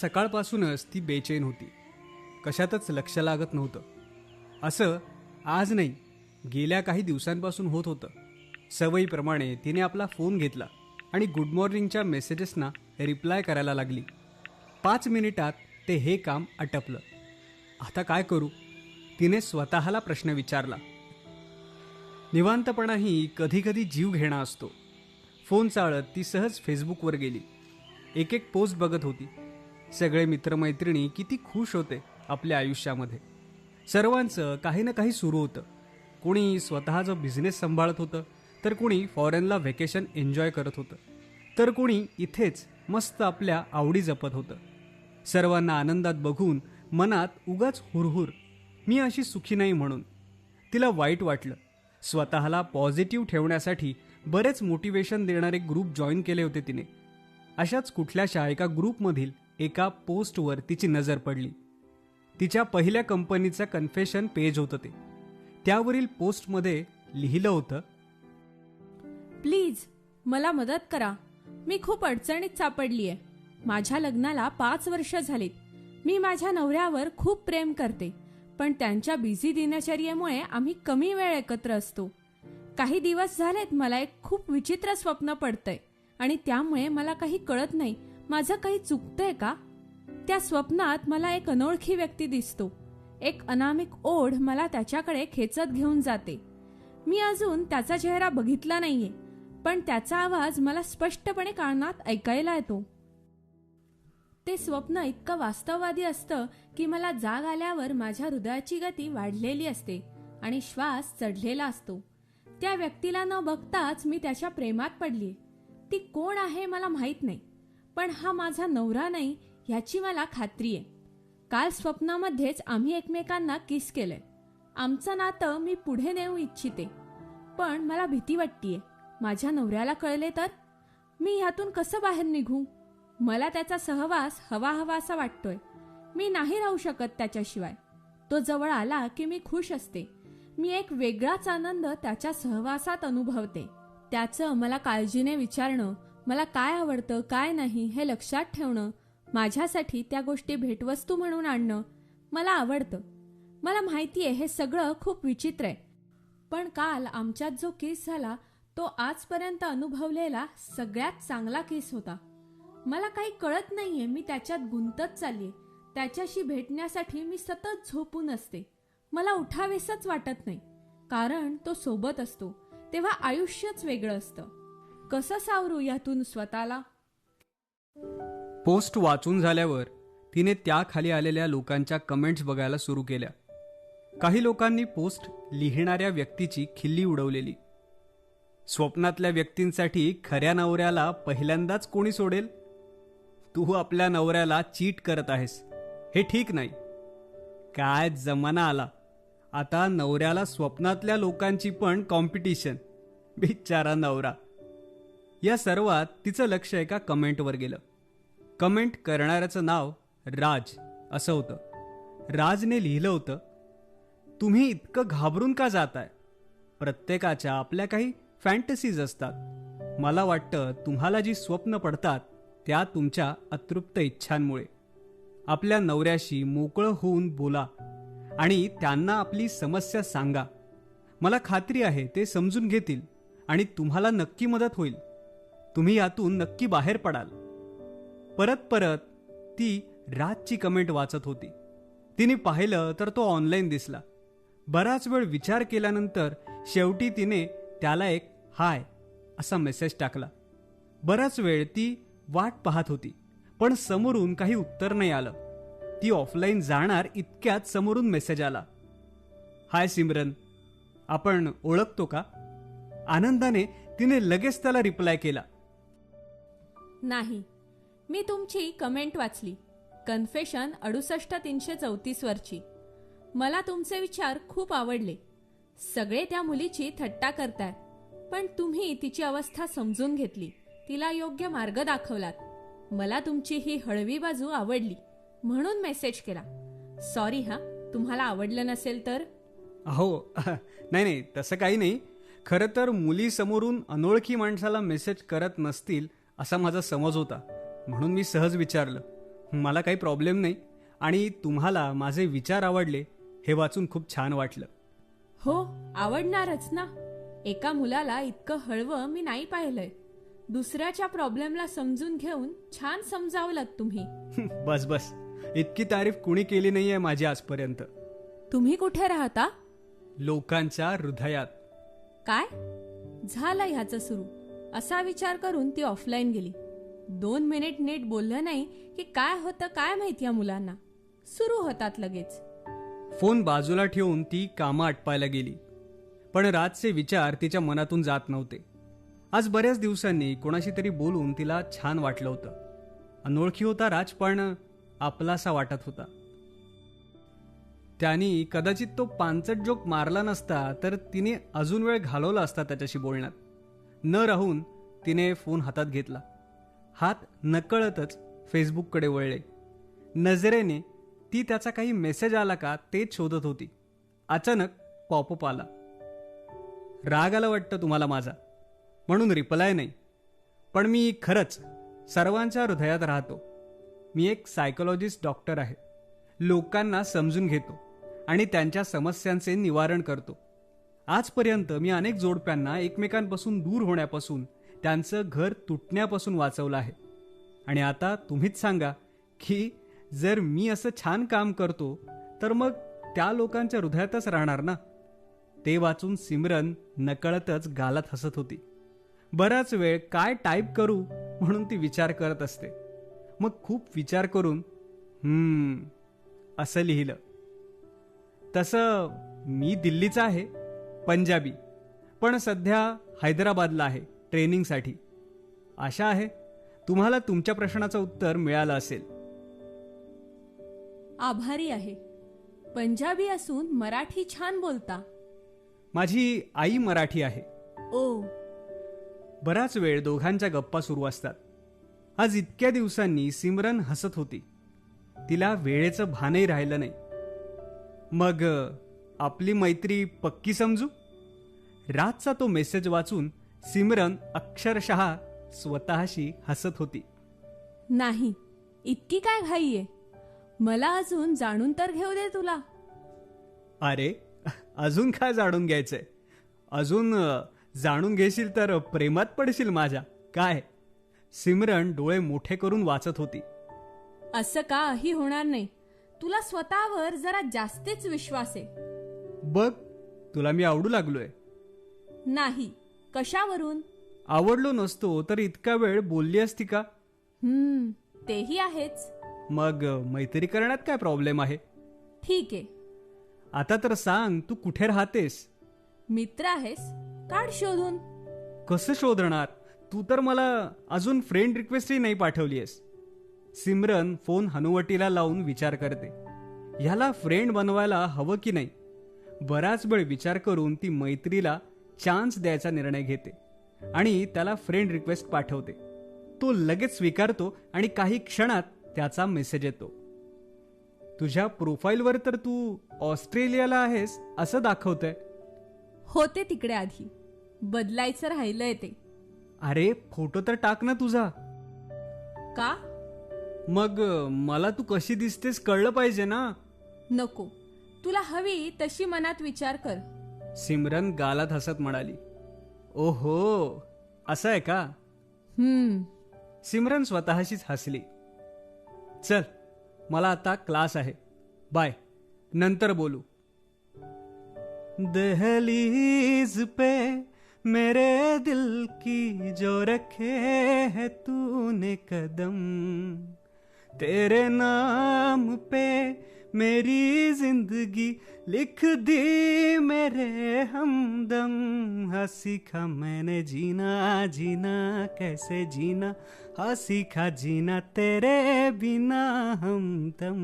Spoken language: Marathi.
सकाळपासूनच ती बेचैन होती. कशातच लक्ष लागत नव्हतं. असं आज नाही गेल्या काही दिवसांपासून होत होतं. सवयीप्रमाणे तिने आपला फोन घेतला आणि गुड मॉर्निंगच्या मेसेजेसना रिप्लाय करायला लागली. पाच मिनिटात ते हे काम आटपलं आता काय करू? तिने स्वतःला प्रश्न विचारला. निवांतपणाही कधीकधी जीव घेणा असतो. फोन चाळत ती सहज फेसबुकवर गेली. एक एक पोस्ट बघत होती. सगळे मित्रमैत्रिणी किती खुश होते आपल्या आयुष्यामध्ये. सर्वांचं काही ना काही सुरू होतं. कोणी स्वतःचा बिझनेस सांभाळत होतं तर कोणी फॉरेनला व्हेकेशन एन्जॉय करत होतं तर कोणी इथेच मस्त आपल्या आवडी जपत होतं. सर्वांना आनंदात बघून मनात उगाच हुरहुर मी अशी सुखी नाही म्हणून. तिला वाईट वाटलं. स्वतःला पॉझिटिव्ह ठेवण्यासाठी बरेच मोटिवेशन देणारे ग्रुप जॉईन केले होते तिने. अशाच कुठल्याशा एका ग्रुपमधील एका पोस्टवर तिची नजर पडली. तिच्या पहिल्या कंपनीचं कन्फेशन पेज होतं ते. त्यावरील पोस्टमध्ये लिहिलं होतं प्लीज मला मदत करा. मी खूप अडचणीत सापडलीय. माझ्या लग्नाला पाच वर्ष झालीत. मी माझ्या नवऱ्यावर खूप प्रेम करते. पण त्यांच्या बिझी दिनचर्येमुळे आम्ही कमी वेळ एकत्र असतो. काही दिवस झालेत मला एक खूप विचित्र स्वप्न पडतंय आणि त्यामुळे मला काही कळत नाही माझं काही चुकतंय का? त्या स्वप्नात मला एक अनोळखी व्यक्ती दिसतो. एक अनामिक ओढ मला त्याच्याकडे खेचत घेऊन जाते. मी अजून त्याचा चेहरा बघितला नाहीये पण त्याचा आवाज मला स्पष्टपणे कानात ऐकायला येतो. ते स्वप्न इतकं वास्तववादी असतं की मला जाग आल्यावर माझ्या हृदयाची गती वाढलेली असते आणि श्वास चढलेला असतो. त्या व्यक्तीला न बघताच मी त्याच्या प्रेमात पडली ती कोण आहे मला माहीत नाही. पण हा माझा नवरा नाही ह्याची मला खात्री आहे. काल स्वप्नामध्येच आम्ही एकमेकांना किस केलंय आमचं नातं मी पुढे नेऊ इच्छिते. पण मला भीती वाटतीये. माझ्या नवऱ्याला कळले तर? मी ह्यातून कसं बाहेर निघू? मला त्याचा सहवास हवा हवा असा वाटतोय. मी नाही राहू शकत त्याच्याशिवाय. तो जवळ आला की मी खुश असते. मी एक वेगळाच आनंद त्याच्या सहवासात अनुभवते. त्याचं मला काळजीने विचारणं मला काय आवडतं काय नाही हे लक्षात ठेवणं माझ्यासाठी त्या गोष्टी भेटवस्तू म्हणून आणणं मला आवडतं. मला माहिती आहे हे सगळं खूप विचित्र आहे. पण काल आमच्यात जो केस झाला तो आजपर्यंत अनुभवलेला सगळ्यात चांगला केस होता. मला काही कळत नाहीये मी त्याच्यात गुंतत चालली त्याच्याशी भेटण्यासाठी मी सतत झोपून असते. मला उठावेसच वाटत नाही. कारण तो सोबत असतो. तेव्हा आयुष्यच वेगळं असतं. कसं सावरू यातून स्वतःला? पोस्ट वाचून झाल्यावर तिने त्याखाली आलेल्या लोकांच्या कमेंट्स बघायला सुरू केल्या. काही लोकांनी पोस्ट लिहिणाऱ्या व्यक्तीची खिल्ली उडवलेली. स्वप्नातल्या व्यक्तींसाठी खऱ्या नवऱ्याला पहिल्यांदाच कोणी सोडेल? तू आपल्या नवऱ्याला चीट करत आहेस. हे ठीक नाही. काय जमाना आला. आता नवऱ्याला स्वप्नातल्या लोकांची पण कॉम्पिटिशन बिचारा नवरा. या सर्वात तिचं लक्ष एका कमेंटवर गेलं. कमेंट करणाऱ्याचं नाव राज असं होतं. राजने लिहिलं होतं तुम्ही इतकं घाबरून का जाताय? प्रत्येकाच्या आपल्या काही फॅन्टसीज असतात. मला वाटतं तुम्हाला जी स्वप्न पडतात त्या तुमच्या अतृप्त इच्छांमुळे. आपल्या नवऱ्याशी मोकळं होऊन बोला आणि त्यांना आपली समस्या सांगा. मला खात्री आहे ते समजून घेतील आणि तुम्हाला नक्की मदत होईल. तुम्ही यातून नक्की बाहेर पडाल. परत परत ती राजची कमेंट वाचत होती. तिने पाहिलं तर तो ऑनलाईन दिसला. बराच वेळ विचार केल्यानंतर शेवटी तिने त्याला एक हाय असा मेसेज टाकला. बराच वेळ ती वाट पाहत होती पण समोरून काही उत्तर नाही आलं. ती ऑफलाईन जाणार इतक्यात समोरून मेसेज आला. हाय सिमरन आपण ओळखतो का? आनंदाने तिने लगेच त्याला रिप्लाय केला. नाही. मी तुमची कमेंट वाचली. कन्फेशन अडुसष्ट तीनशे चौतीसवरची मला तुमचे विचार खूप आवडले. सगळे त्या मुलीची थट्टा करताय. पण तुम्ही तिची अवस्था समजून घेतली. तिला योग्य मार्ग दाखवलात. मला तुमची ही हळवी बाजू आवडली. म्हणून मेसेज केला. सॉरी हा? तुम्हाला आवडलं नसेल तर? अहो नाही नाही तसं काही नाही. खरं तर मुली समोरून अनोळखी माणसाला मेसेज करत नसतील असा माझा समज होता. म्हणून मी सहज विचारलं मला काही प्रॉब्लेम नाही आणि तुम्हाला माझे विचार आवडले हे वाचून खूप छान वाटलं. हो आवडणारच ना. एका मुलाला इतकं हळवं मी नाही पाहिलंय. दुसऱ्याच्या प्रॉब्लेमला समजून घेऊन छान समजावलं तुम्ही. बस बस. इतकी तारीफ कुणी केली नाहीये माझी आजपर्यंत. तुम्ही कुठे राहता? लोकांच्या हृदयात. काय? झालं ह्याचं सुरू. असा विचार करून ती ऑफलाईन गेली. दोन मिनिट नीट बोललं नाही की काय होतं काय माहिती या मुलांना. सुरू होतात लगेच. फोन बाजूला ठेवून ती कामं आटपायला गेली. पण राजचे विचार तिच्या मनातून जात नव्हते. आज बऱ्याच दिवसांनी कोणाशी तरी बोलून तिला छान वाटलं होतं. अनोळखी होता राज पण आपलासा वाटत होता. त्यांनी कदाचित तो पांचट जोक मारला नसता तर तिने अजून वेळ घालवला असता त्याच्याशी बोलण्यात. न राहून तिने फोन हातात घेतला. हात नकळतच फेसबुककडे वळले. नजरेने ती त्याचा काही मेसेज आला का तेच शोधत होती. अचानक पॉपअप आला. राग आला वाटतं तुम्हाला माझा. म्हणून रिप्लाय नाही. पण मी खरंच सर्वांच्या हृदयात राहतो. मी एक सायकोलॉजिस्ट डॉक्टर आहे. लोकांना समजून घेतो आणि त्यांच्या समस्यांचे निवारण करतो. आजपर्यंत मी अनेक जोडप्यांना एकमेकांपासून दूर होण्यापासून त्यांचं घर तुटण्यापासून वाचवलं आहे. आणि आता तुम्हीच सांगा की जर मी असं छान काम करतो तर मग त्या लोकांच्या हृदयातच राहणार ना? ते वाचून सिमरन नकळतच गालात हसत होती. बराच वेळ काय टाईप करू म्हणून ती विचार करत असते. मग खूप विचार करून असं लिहिलं. तसं मी दिल्लीचा आहे पंजाबी. पण सध्या हैदराबादला आहे ट्रेनिंगसाठी. आशा आहे तुम्हाला तुमच्या प्रश्नाचं उत्तर मिळालं असेल. आभारी आहे. पंजाबी असून मराठी छान बोलता. माझी आई मराठी आहे. ओ. बराच वेळ दोघांच्या गप्पा सुरू असतात. आज इतक्या दिवसांनी सिमरन हसत होती. तिला वेळेचं भानही राहिलं नाही. मग आपली मैत्री पक्की समजू? रातचा तो मेसेज वाचून सिमरन अक्षरशः स्वतःशी हसत होती. नाही इतकी काय घाई आहे मला अजून जाणून तर घेऊ दे तुला. अरे अजून काय जाणून घ्यायचंय? अजून जाणून घेशील तर प्रेमात पडशील माझ्या. काय? सिमरन डोळे मोठे करून वाचत होती. असं काही होणार नाही. तुला स्वतःवर जरा जास्तीच विश्वास आहे. बघ तुला मी आवडू लागलोय. नाही कशावरून? आवडलो नसतो तर इतका वेळ बोलली असती का? हम्म तेही आहेच. मग मैत्री करण्यात काय प्रॉब्लेम आहे? ठीक. आहे आता तर सांग तू कुठे राहतेस? मित्र आहेस काढ शोधून. कसं शोधणार? तू तर मला अजून फ्रेंड रिक्वेस्टही नाही पाठवलीयस. सिमरन फोन हनुवटीला लावून विचार करते. ह्याला फ्रेंड बनवायला हवं की नाही? बराच वेळ विचार करून ती मैत्रीला चान्स द्यायचा निर्णय घेते आणि त्याला फ्रेंड रिक्वेस्ट पाठवते. तो लगेच स्वीकारतो आणि काही क्षणात त्याचा मेसेज येतो. तुझ्या प्रोफाईलवर तर तू ऑस्ट्रेलियाला आहेस असं दाखवतंय. होते तिकडे आधी. बदलायचं राहिलंय ते. अरे फोटो तर टाक ना तुझा. का? मग मला तू कशी दिसतेस कळलं पाहिजे ना. नको. तुला हवी तशी मनात विचार कर. सिमरन गालात हसत म्हणाली ओहो असं आहे का? हम्म. सिमरन स्वतःशीच हसली चल मला आता क्लास आहे. बाय नंतर बोलू. दहलीज पे मेरे दिल की जो रखे है तूने कदम तेरे नाम पे मेरी ज़िंदगी लिख दी मेरे हमदम। हाँ सीखा मैंने जीना जीना कैसे जीना? हाँ सीखा जीना तेरे बिना हमदम।